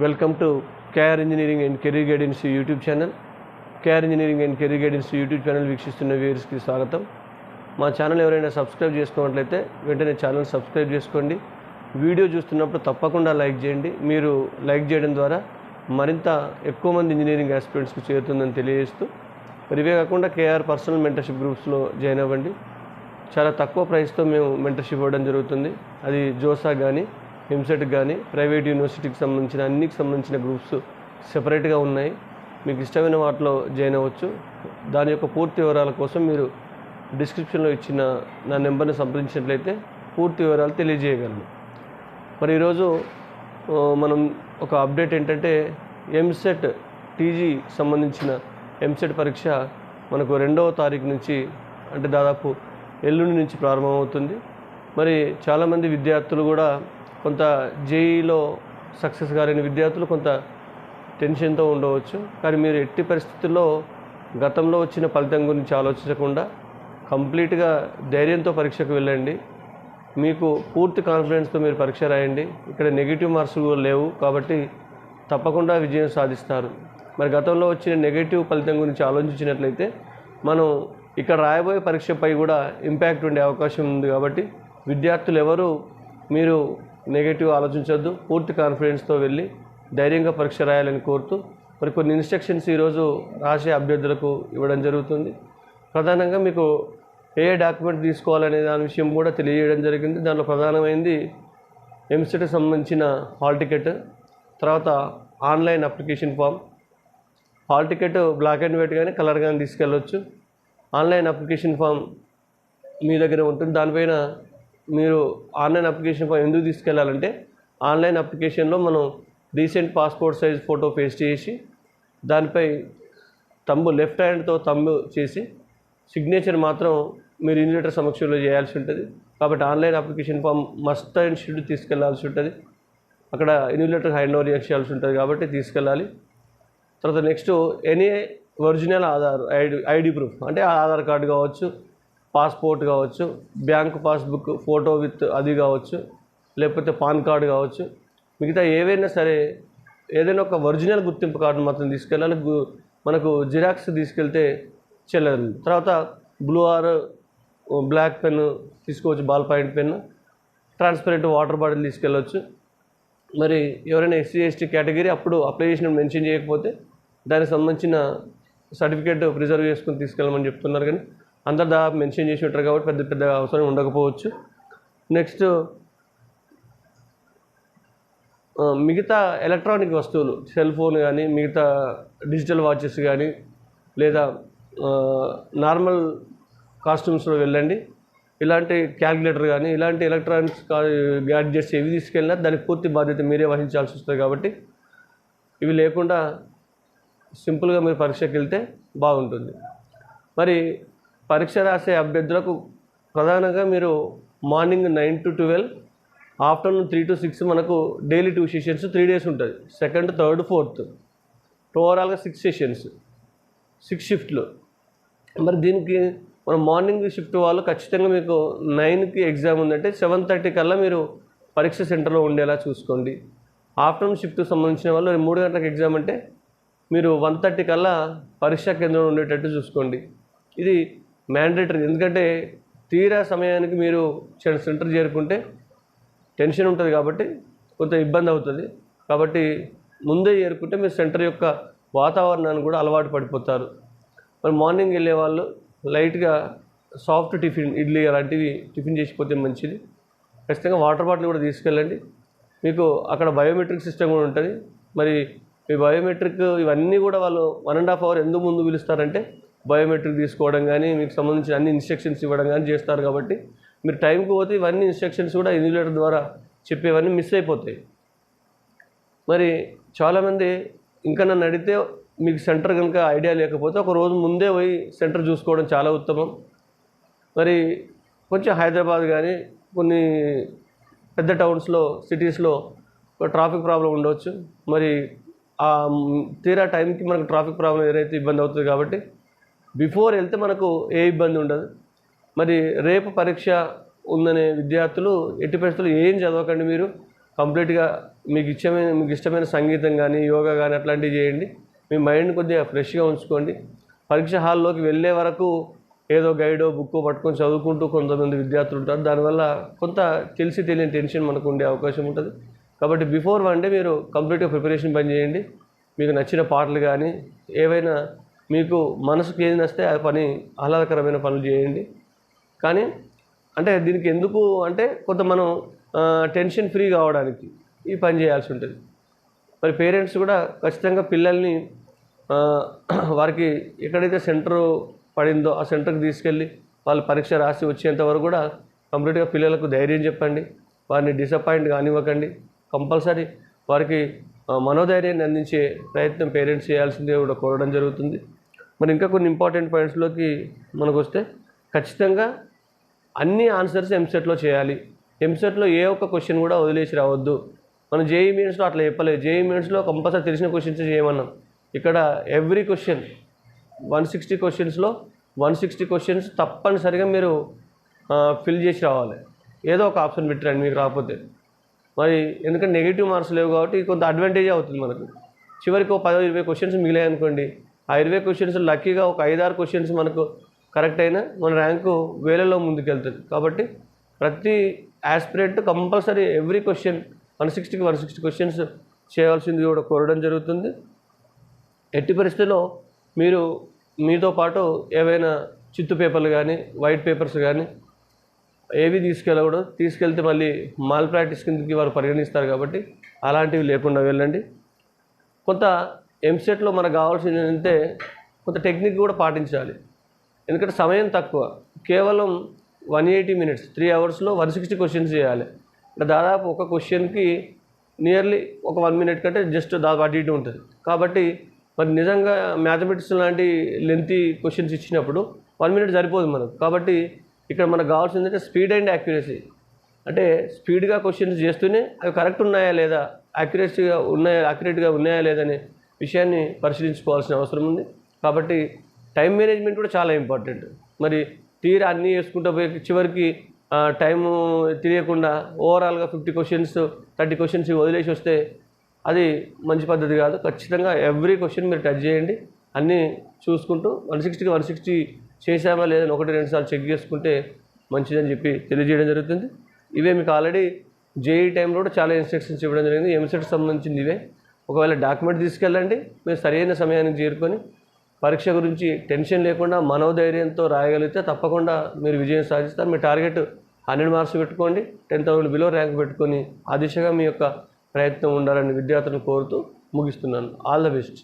Welcome to KR engineering and career guidance YouTube channel. KR engineering and career guidance YouTube channel వీక్షిస్తున్న వ్యూవర్స్కి స్వాగతం. మా channel ఎవరైనా subscribe చేసుకున్నట్లయితే వెంటనే ఛానల్ సబ్స్క్రైబ్ చేసుకోండి. వీడియో చూస్తున్నప్పుడు తప్పకుండా లైక్ చేయండి. మీరు లైక్ చేయడం ద్వారా మరింత ఎక్కువ మంది ఇంజనీరింగ్ ఆస్పిరెంట్స్కి చేరుతుందని తెలియజేస్తూ ఇవే కాకుండా కేఆర్ పర్సనల్ మెంటర్షిప్ గ్రూప్స్లో జాయిన్ అవ్వండి. చాలా తక్కువ ప్రైస్తో మేము మెంటర్షిప్ ఇవ్వడం జరుగుతుంది. అది జోసా కానీ హిమ్సెట్ కానీ ప్రైవేట్ యూనివర్సిటీకి సంబంధించిన అన్నికి సంబంధించిన గ్రూప్స్ సెపరేట్గా ఉన్నాయి. మీకు ఇష్టమైన వాటిలో జాయిన్ అవ్వచ్చు. దాని యొక్క పూర్తి వివరాల కోసం మీరు డిస్క్రిప్షన్లో ఇచ్చిన నా నెంబర్ని సంప్రదించినట్లయితే పూర్తి వివరాలు తెలియజేయగలను. మరి ఈరోజు మనం ఒక అప్డేట్ ఏంటంటే ఎంసెట్ టీజీ సంబంధించిన ఎంసెట్ పరీక్ష మనకు రెండవ తారీఖు నుంచి అంటే దాదాపు ఎల్లుండి నుంచి ప్రారంభమవుతుంది. మరి చాలామంది విద్యార్థులు కూడా కొంత జేఈలో సక్సెస్ కాలేని విద్యార్థులు కొంత టెన్షన్తో ఉండవచ్చు. కానీ మీరు ఎట్టి పరిస్థితుల్లో గతంలో వచ్చిన ఫలితం గురించి ఆలోచించకుండా కంప్లీట్గా ధైర్యంతో పరీక్షకు వెళ్ళండి. మీకు పూర్తి కాన్ఫిడెన్స్తో మీరు పరీక్ష రాయండి. ఇక్కడ నెగిటివ్ మార్క్స్ కూడా లేవు కాబట్టి తప్పకుండా విజయం సాధిస్తారు. మరి గతంలో వచ్చిన నెగిటివ్ ఫలితం గురించి ఆలోచించినట్లయితే మనం ఇక్కడ రాయబోయే పరీక్షపై కూడా ఇంపాక్ట్ ఉండే అవకాశం ఉంది కాబట్టి విద్యార్థులు ఎవరు మీరు నెగిటివ్ ఆలోచించొద్దు పూర్తి కాన్ఫిడెన్స్తో వెళ్ళి ధైర్యంగా పరీక్ష రాయాలని కోరుతూ మరి కొన్ని ఇన్స్ట్రక్షన్స్ ఈరోజు రాసే అభ్యర్థులకు ఇవ్వడం జరుగుతుంది. ప్రధానంగా మీకు ఏ డాక్యుమెంట్ తీసుకోవాలనే దాని విషయం కూడా తెలియజేయడం జరిగింది. దానిలో ప్రధానమైనది ఎంసెట్కి సంబంధించిన హాల్ టికెట్ తర్వాత online application form hall ticket black and white కానీ కలర్ కానీ తీసుకెళ్ళవచ్చు ఆన్లైన్ అప్లికేషన్ ఫామ్ మీ దగ్గర ఉంటుంది. దానిపైన మీరు ఆన్లైన్ అప్లికేషన్ ఫామ్ ఎందుకు తీసుకెళ్ళాలంటే ఆన్లైన్ అప్లికేషన్లో మనం recent passport size photo paste చేసి దానిపై తమ్ము లెఫ్ట్ హ్యాండ్తో తమ్ము చేసి సిగ్నేచర్ మాత్రం మీరు ఇన్విలేటర్ సమక్షంలో చేయాల్సి ఉంటుంది. కాబట్టి online application form must and should తీసుకెళ్ళాల్సి ఉంటుంది. అక్కడ ఇన్విలేటర్ హ్యాండ్ ఓవర్ చేయాల్సి ఉంటుంది కాబట్టి తీసుకెళ్ళాలి. తర్వాత next any original Aadhaar ID ID proof అంటే ఆధార్ కార్డు కావచ్చు పాస్పోర్ట్ కావచ్చు బ్యాంక్ పాస్బుక్ ఫోటో విత్ అది కావచ్చు లేకపోతే పాన్ కార్డు కావచ్చు. మిగతా ఏవైనా సరే ఏదైనా ఒక ఒరిజినల్ గుర్తింపు కార్డు మాత్రం తీసుకెళ్ళాలి. మనకు జిరాక్స్ తీసుకెళ్తే చెల్లదు. తర్వాత బ్లూ ఆర్ బ్లాక్ పెన్ తీసుకోవచ్చు ball point pen. Transparent water bottle తీసుకెళ్ళవచ్చు మరి ఎవరైనా ఎస్సీ ఎస్టీ కేటగిరీ అప్పుడు అప్లై చేసిన మెన్షన్ చేయకపోతే దానికి సంబంధించిన సర్టిఫికేట్ ప్రిజర్వ్ చేసుకుని తీసుకెళ్ళమని చెప్తున్నారు కానీ అందరు దాదాపు మెన్షన్ చేసి ఉంటారు కాబట్టి పెద్ద పెద్ద అవసరం ఉండకపోవచ్చు. నెక్స్ట్ మిగతా ఎలక్ట్రానిక్ వస్తువులు సెల్ ఫోన్ కానీ మిగతా డిజిటల్ వాచెస్ కానీ లేదా నార్మల్ కాస్ట్యూమ్స్లో వెళ్ళండి. ఇలాంటి క్యాలిక్యులేటర్ కానీ ఇలాంటి ఎలక్ట్రానిక్స్ గ్యాడ్జెట్స్ ఏవి తీసుకెళ్ళినా దానికి పూర్తి బాధ్యత మీరే వహించాల్సి వస్తుంది కాబట్టి ఇవి లేకుండా సింపుల్గా మీరు పరీక్షకి వెళ్తే బాగుంటుంది. మరి పరీక్ష రాసే అభ్యర్థులకు ప్రధానంగా మీరు morning nine to twelve afternoon three to six మనకు daily two sessions three days ఉంటుంది సెకండ్ థర్డ్ ఫోర్త్. ఓవరాల్గా సిక్స్ సెషన్స్ సిక్స్ షిఫ్ట్లు మరి దీనికి మన మార్నింగ్ షిఫ్ట్ వాళ్ళు ఖచ్చితంగా మీకు నైన్కి ఎగ్జామ్ ఉందంటే సెవెన్ థర్టీ కల్లా మీరు పరీక్ష సెంటర్లో ఉండేలా చూసుకోండి. ఆఫ్టర్నూన్ షిఫ్ట్కి సంబంధించిన వాళ్ళు మూడు గంటలకు ఎగ్జామ్ అంటే మీరు వన్ థర్టీ కల్లా పరీక్షా కేంద్రంలో ఉండేటట్టు చూసుకోండి. ఇది మ్యాండేటరీ ఎందుకంటే తీరా సమయానికి మీరు సెంటర్ చేరుకుంటే టెన్షన్ ఉంటుంది కాబట్టి కొంత ఇబ్బంది అవుతుంది. కాబట్టి ముందే చేరుకుంటే మీరు సెంటర్ యొక్క వాతావరణాన్ని కూడా అలవాటు పడిపోతారు. మరి మార్నింగ్ వెళ్ళే వాళ్ళు లైట్గా సాఫ్ట్ టిఫిన్ ఇడ్లీ అలాంటివి టిఫిన్ చేసిపోతే మంచిది. ఖచ్చితంగా వాటర్ బాటిల్ కూడా తీసుకెళ్ళండి. మీకు అక్కడ బయోమెట్రిక్ సిస్టమ్ కూడా ఉంటుంది. మరి మీ బయోమెట్రిక్ ఇవన్నీ కూడా వాళ్ళు వన్ అండ్ హాఫ్ అవర్ ఎందుకు ముందు పిలుస్తారంటే బయోమెట్రిక్ తీసుకోవడం కానీ మీకు సంబంధించిన అన్ని ఇన్స్ట్రక్షన్స్ ఇవ్వడం కానీ చేస్తారు కాబట్టి మీరు టైంకి పోతే ఇవన్నీ ఇన్స్ట్రక్షన్స్ కూడా ఇన్యులేటర్ ద్వారా చెప్పేవన్నీ మిస్ అయిపోతాయి. మరి చాలామంది ఇంకా నన్ను అడిగితే మీకు సెంటర్ కనుక ఐడియా లేకపోతే ఒక రోజు ముందే పోయి సెంటర్ చూసుకోవడం చాలా ఉత్తమం. మరి కొంచెం హైదరాబాద్ కానీ కొన్ని పెద్ద టౌన్స్లో సిటీస్లో ట్రాఫిక్ ప్రాబ్లం ఉండవచ్చు మరి ఆ తీరా టైంకి మనకు ట్రాఫిక్ ప్రాబ్లం ఏదైతే ఇబ్బంది అవుతుంది కాబట్టి బిఫోర్ వెళ్తే మనకు ఏ ఇబ్బంది ఉండదు. మరి రేపు పరీక్ష ఉందనే విద్యార్థులు ఎట్టి పరిస్థితులు ఏం చదవకండి మీరు. కంప్లీట్గా మీకు ఇష్టమైన మీకు ఇష్టమైన సంగీతం కానీ యోగా కానీ అట్లాంటివి చేయండి. మీ మైండ్ కొద్దిగా ఫ్రెష్గా ఉంచుకోండి. పరీక్ష హాల్లోకి వెళ్ళే వరకు ఏదో గైడో బుక్ పట్టుకొని చదువుకుంటూ కొంతమంది విద్యార్థులు ఉంటారు. దానివల్ల కొంత తెలిసి తెలియని టెన్షన్ మనకు ఉండే అవకాశం ఉంటుంది. కాబట్టి బిఫోర్ వన్ డే మీరు కంప్లీట్గా ప్రిపరేషన్ పని చేయండి. మీకు నచ్చిన పాటలు కానీ ఏవైనా మీకు మనసుకు ఏది నస్తే ఆ పని ఆహ్లాదకరమైన పనులు చేయండి. కానీ అంటే దీనికి ఎందుకు అంటే కొంత మనం టెన్షన్ ఫ్రీ కావడానికి ఈ పని చేయాల్సి ఉంటుంది. మరి పేరెంట్స్ కూడా ఖచ్చితంగా పిల్లల్ని వారికి ఎక్కడైతే సెంటర్ పడిందో ఆ సెంటర్కి తీసుకెళ్ళి వాళ్ళు పరీక్ష రాసి వచ్చేంత వరకు కూడా కంప్లీట్గా పిల్లలకు ధైర్యం చెప్పండి. వారిని డిసప్పాయింట్ కానివ్వకండి. కంపల్సరీ వారికి మనోధైర్యాన్ని అందించే ప్రయత్నం పేరెంట్స్ చేయాల్సిందే కూడా కోరడం జరుగుతుంది. మరి ఇంకా కొన్ని ఇంపార్టెంట్ పాయింట్స్లోకి మనకు వస్తే ఖచ్చితంగా అన్ని ఆన్సర్స్ ఎంసెట్లో చేయాలి. ఎంసెట్లో ఏ ఒక్క క్వశ్చన్ కూడా వదిలేసి రావద్దు. మనం జేఈ మీన్స్లో అట్లా చెప్పలేదు. జేఈ మీన్స్లో కంపల్సరీ తెలిసిన క్వశ్చన్స్ చేయమన్నాం. ఇక్కడ ఎవ్రీ క్వశ్చన్ వన్ సిక్స్టీ క్వశ్చన్స్లో వన్ సిక్స్టీ క్వశ్చన్స్ తప్పనిసరిగా మీరు ఫిల్ చేసి రావాలి. ఏదో ఒక ఆప్షన్ పెట్టరండి మీకు రాకపోతే. మరి ఎందుకంటే నెగిటివ్ మార్క్స్ లేవు కాబట్టి కొంత అడ్వాంటేజ్ అవుతుంది మనకు. చివరికి ఒక పదో ఇరవై క్వశ్చన్స్ మిగిలాయి అనుకోండి ఆ ఇరవై క్వశ్చన్స్ లక్కీగా ఒక ఐదారు క్వశ్చన్స్ మనకు కరెక్ట్ అయినా మన ర్యాంకు వేలలో ముందుకెళ్తుంది. కాబట్టి ప్రతి aspirant compulsory every question one సిక్స్టీకి one sixty questions చేయాల్సింది కూడా కోరడం జరుగుతుంది. ఎట్టి పరిస్థితిలో మీరు మీతో పాటు ఏవైనా చిత్తు పేపర్లు కానీ వైట్ పేపర్స్ కానీ ఏవి తీసుకెళ్ళకూడదు. తీసుకెళ్తే మళ్ళీ మాల్ ప్రాక్టీస్ కిందకి వారు పరిగణిస్తారు కాబట్టి అలాంటివి లేకుండా వెళ్ళండి. కొంత ఎంసెట్లో మనకు కావాల్సింది ఏంటంటే కొంత టెక్నిక్ కూడా పాటించాలి. ఎందుకంటే సమయం తక్కువ. కేవలం వన్ ఎయిటీ మినిట్స్ త్రీ అవర్స్లో వన్ సిక్స్టీ క్వశ్చన్స్ చేయాలి. అంటే దాదాపు ఒక క్వశ్చన్కి నియర్లీ ఒక వన్ మినిట్ కంటే జస్ట్ దాదాపు అటు ఇటు ఉంటుంది. కాబట్టి మరి నిజంగా మ్యాథమెటిక్స్ లాంటి లెంతీ క్వశ్చన్స్ ఇచ్చినప్పుడు వన్ మినిట్ సరిపోదు మనకు. కాబట్టి ఇక్కడ మనకు కావాల్సింది అంటే స్పీడ్ అండ్ యాక్యురసీ అంటే స్పీడ్గా క్వశ్చన్స్ చేస్తూనే అవి కరెక్ట్ ఉన్నాయా లేదా యాక్యురసీగా ఉన్నాయా యాక్యురేట్గా ఉన్నాయా లేదా విషయాన్ని పరిశీలించుకోవాల్సిన అవసరం ఉంది. కాబట్టి టైం మేనేజ్మెంట్ కూడా చాలా ఇంపార్టెంట్. మరి తీరా అన్నీ వేసుకుంటూ పోయి చివరికి టైము తెలియకుండా ఓవరాల్గా ఫిఫ్టీ క్వశ్చన్స్ థర్టీ క్వశ్చన్స్ వదిలేసి వస్తే అది మంచి పద్ధతి కాదు. ఖచ్చితంగా ఎవ్రీ క్వశ్చన్ మీరు టచ్ చేయండి. అన్నీ చూసుకుంటూ వన్ సిక్స్టీకి వన్ సిక్స్టీ చేసామా లేదని ఒకటి రెండు సార్లు చెక్ చేసుకుంటే మంచిదని చెప్పి తెలియజేయడం జరుగుతుంది. ఇవే మీకు ఆల్రెడీ జేఈ టైంలో కూడా చాలా ఇన్స్ట్రక్షన్స్ ఇవ్వడం జరిగింది. ఎంసెట్ సంబంధించింది ఇవే. ఒకవేళ డాక్యుమెంట్ తీసుకెళ్ళండి మీరు సరైన సమయానికి చేరుకొని పరీక్ష గురించి టెన్షన్ లేకుండా మనోధైర్యంతో రాయగలిగితే తప్పకుండా మీరు విజయం సాధిస్తారు. మీ టార్గెట్ హండ్రెడ్ మార్క్స్ పెట్టుకోండి టెన్ థౌసండ్ బిలో ర్యాంక్ పెట్టుకొని ఆ దిశగా మీ యొక్క ప్రయత్నం ఉండాలని విద్యార్థులను కోరుతూ ముగిస్తున్నాను. All the best.